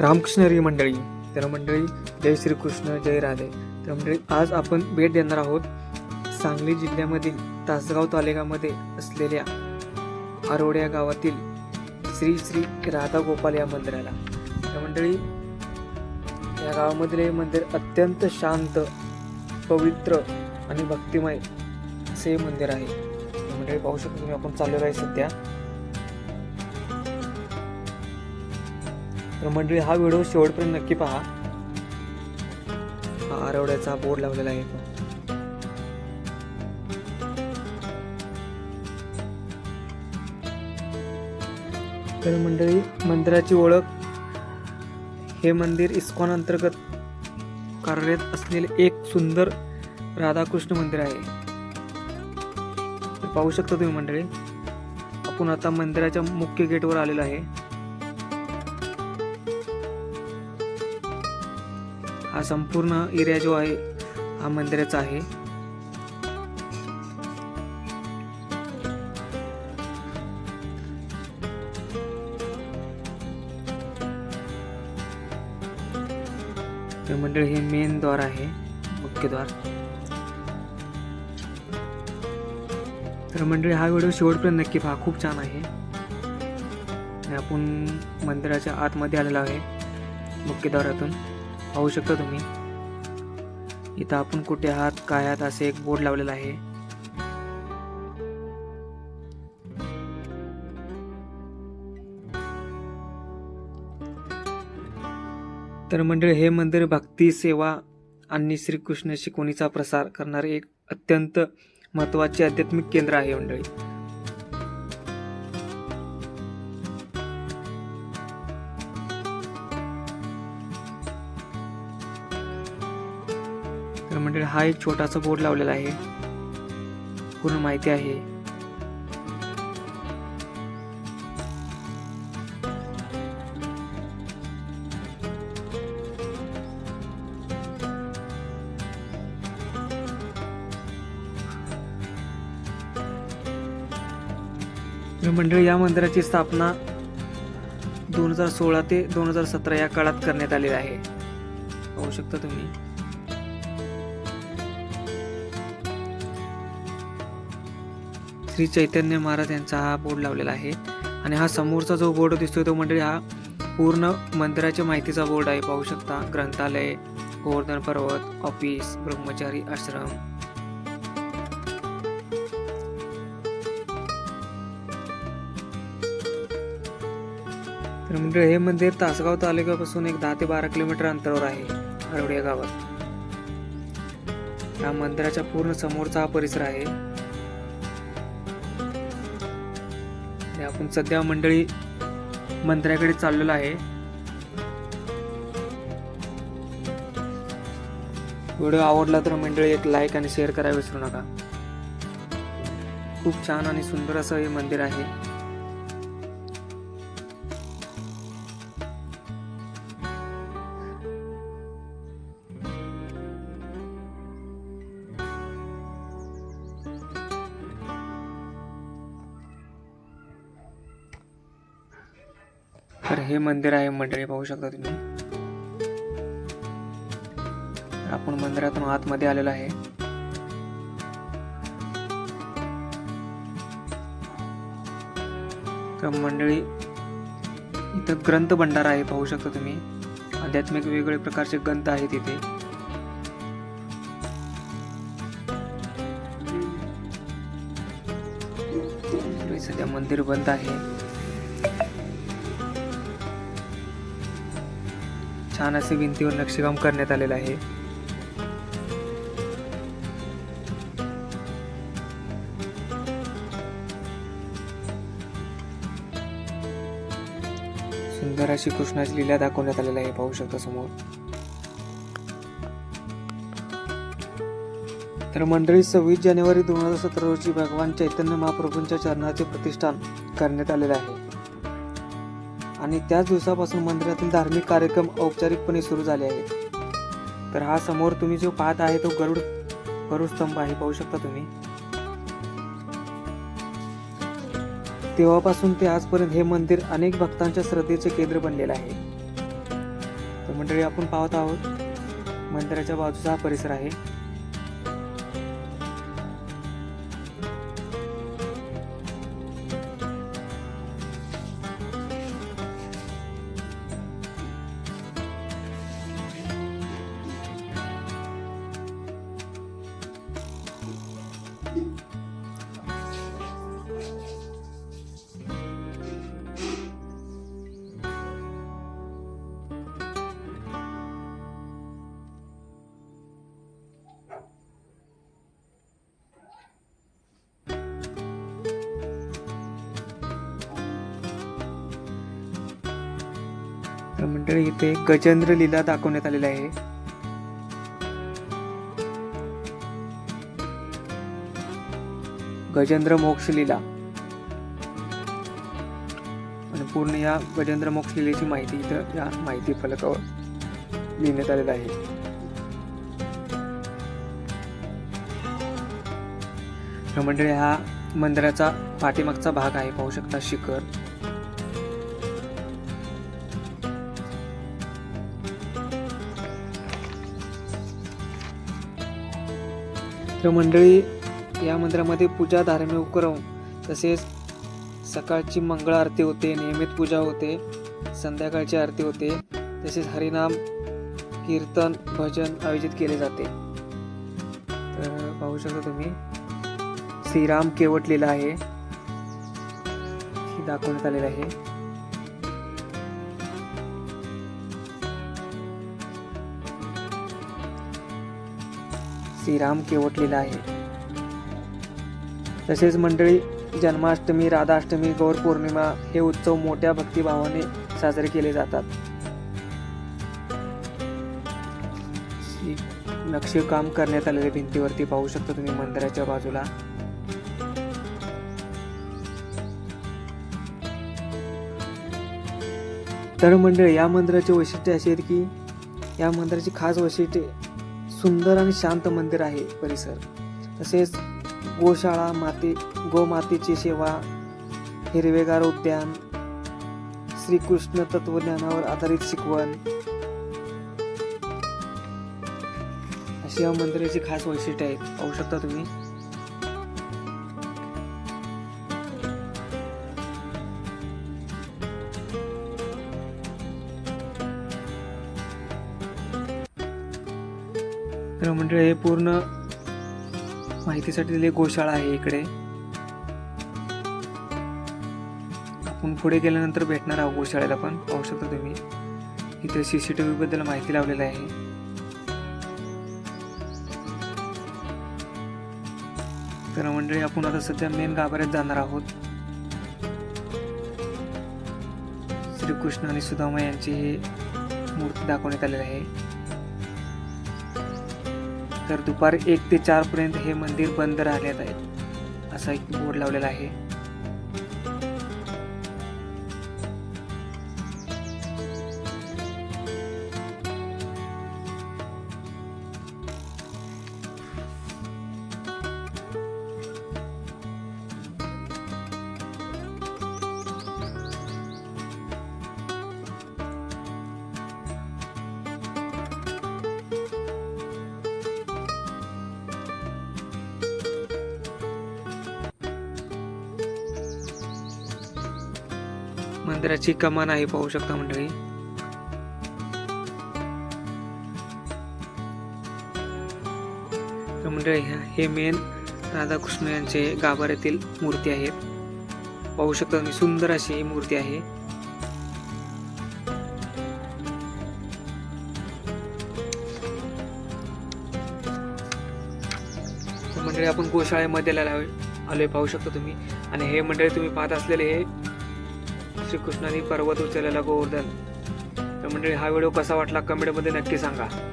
रामकृष्णरी मंडळी. तर मंडळी जय श्रीकृष्ण जय राधे. तर मंडळी आज आपण भेट देणार आहोत सांगली जिल्ह्यामधील तासगाव तालुक्यामध्ये असलेल्या आरोड्या गावातील श्री श्री राधा गोपाल या मंदिराला. तर मंडळी या गावामधील हे मंदिर अत्यंत शांत पवित्र आणि भक्तिमय असे हे मंदिर आहे. मंडळी पाहू शकतो तुम्ही आपण चाललेलो आहे सध्या. तर मंडळी हा व्हिडिओ शेवटपर्यंत नक्की पहा. हा आरवड्याचा बोर्ड लावलेला आहे. तर मंडळी मंदिराची ओळख. हे मंदिर इस्कॉन अंतर्गत कार्यरत असलेले एक सुंदर राधाकृष्ण मंदिर आहे. तर पाहू शकता तुम्ही मंडळी आपण आता मंदिराच्या मुख्य गेटवर आलेलो आहे. हा संपूर्ण एरिया जो आहे हा मंदिराचा आहे. तर मंडळ हे मेन द्वार आहे मुख्य द्वार. तर मंडळी हा व्हिडिओ शेवटपर्यंत नक्की पहा खूप छान आहे. आपण मंदिराच्या आतमध्ये आलेलो आहे मुख्य द्वारातून. पाहू शकता तुम्ही. इथं आपण कुठे आहात काय आहात असे एक बोर्ड लावलेला आहे. तर मंडळी हे मंदिर भक्ती सेवा आणि श्रीकृष्ण शिकवणीचा प्रसार करणारे एक अत्यंत महत्त्वाचे आध्यात्मिक केंद्र आहे मंडळी. तर म्हणजे हा एक छोटासा बोर्ड लावलेला आहे. पूर्ण माहिती आहे. मंडळी या मंदिराची स्थापना दोन हजार सोळा ते दोन हजार सतरा या काळात करण्यात आलेली आहे. पाहू शकता तुम्ही. श्री चैतन्य महाराज यांचा हा बोर्ड लावलेला आहे. आणि हा समोरचा जो बोर्ड दिसतोय तो मंडळी हा पूर्ण मंदिराच्या माहितीचा बोर्ड आहे. पाहू शकता ग्रंथालय गोवर्धन पर्वत ऑफिस ब्रह्मचारी आश्रम. तर मंडळ हे मंदिर तासगाव तालुक्यापासून एक दहा ते बारा किलोमीटर अंतरावर आहे हरवड्या गावात. या मंदिराच्या पूर्ण समोरचा हा परिसर आहे. पण सध्या मंडळी मंदिराकडे चाललेलो आहे. व्हिडिओ आवडला तर मंडळी एक लाईक आणि शेअर करायला विसरू नका. खूप छान आणि सुंदर असं हे मंदिर आहे. तर हे मंदिर आहे मंडळी पाहू शकता तुम्ही. आपण मंदिरातून आतमध्ये आलेलो आहे. तर मंडळी इथं ग्रंथ भंडार आहे पाहू शकता तुम्ही. आध्यात्मिक वेगवेगळे प्रकारचे ग्रंथ आहेत इथे. सध्या मंदिर बंद आहे. छान असे भिंतीवर नक्षीकाम करण्यात आलेलं आहे. सुंदर अशी कृष्णाची लीला दाखवण्यात आलेली आहे पाहू शकता समोर. तर मंडळी सव्वीस जानेवारी दोन हजार सतरा रोजी भगवान चैतन्य महाप्रभूंच्या चरणाचे प्रतिष्ठान करण्यात आलेले आहे. आणि त्याच दिवसापासून मंदिरातील धार्मिक कार्यक्रम औपचारिकपणे सुरू झाले आहेत. तर हा समोर तुम्ही जो पाहत आहे तो गरुड गरुड स्तंभ आहे पाहू शकता तुम्ही. तेव्हापासून ते आजपर्यंत हे मंदिर अनेक भक्तांच्या श्रद्धेचे केंद्र बनलेलं आहे. तर मंडळी आपण पाहत आहोत मंदिराच्या बाजूचा हा परिसर आहे. तर मंडळी इथे गजेंद्र लीला दाखवण्यात आलेला आहे. गजेंद्र मोक्ष लीला. आणि पूर्ण या गजेंद्र मोक्ष लीलेची माहिती इथं या माहिती फलकावर लिहिण्यात आलेलं आहे. मंडळी हा मंदिराचा पाठीमागचा भाग आहे. पाहू शकता शिखर. मित्रमंडळी मंडळी या मंदिरामध्ये पूजा धार्मिक उपक्रम तसेच सकाळची मंगळ आरती होते नियमित पूजा होते संध्याकाळची आरती होते तसेच हरिनाम कीर्तन भजन आयोजित केले जाते. तर पाहू शकता तुम्ही श्रीराम केवट लिला आहे. दाखवण्यात आलेलं आहे. श्रीराम केवटलेला आहे. तसेच मंडळी जन्माष्टमी राधाष्टमी गौर पौर्णिमा हे उत्सव मोठ्या भक्तिभावाने साजरे केले जातात. ही नक्षीकाम करण्यात आलेले भिंतीवरती पाहू शकता तुम्ही मंदिराच्या बाजूला. तर मंडळी या मंदिराचे वैशिष्ट्य असे आहेत की या मंदिराची खास वैशिष्ट्ये सुंदर आणि शांत मंदिर आहे परिसर. तसेच गोशाळा माती गोमातेची सेवा हिरवेगार उद्यान श्रीकृष्ण तत्वज्ञानावर आधारित शिकवण. अशी या मंदिराची खास वैशिष्ट्ये आहेत. पाहू शकता तुम्ही. तर मंडळी म्हणजे हे पूर्ण माहितीसाठी दिली गोशाळा आहे इकडे. आपण पुढे गेल्यानंतर भेटणार आहोत गोशाळेला पण. पाहू शकता तुम्ही. इथे सी सी टी बद्दल माहिती लावलेली आहे. तर मंडळी म्हणजे आपण आता सध्या मेन गाभाऱ्यात जाणार आहोत. श्रीकृष्ण आणि सुदामा यांची ही मूर्ती दाखवण्यात आलेली आहे. तर दुपार एक ते चार पर्यंत हे मंदिर बंद राहण्यात आहे असा एक बोर्ड लावलेला आहे. मंदिराची कमान आहे पाहू शकता मंडळी. तर मंडळी हे मेन राधाकृष्ण यांचे गाभाऱ्यातील मूर्ती आहेत. पाहू शकता तुम्ही सुंदर अशी ही मूर्ती आहे. मंडळी आपण गोशाळेमध्ये आहे- आलोय पाहू शकता तुम्ही. आणि हे मंडळी तुम्ही पाहत असलेले हे श्रीकृष्णाने पर्वत उचललेला गोवर्धन. तर मंडळी हा व्हिडिओ कसा वाटला कमेंटमध्ये नक्की सांगा.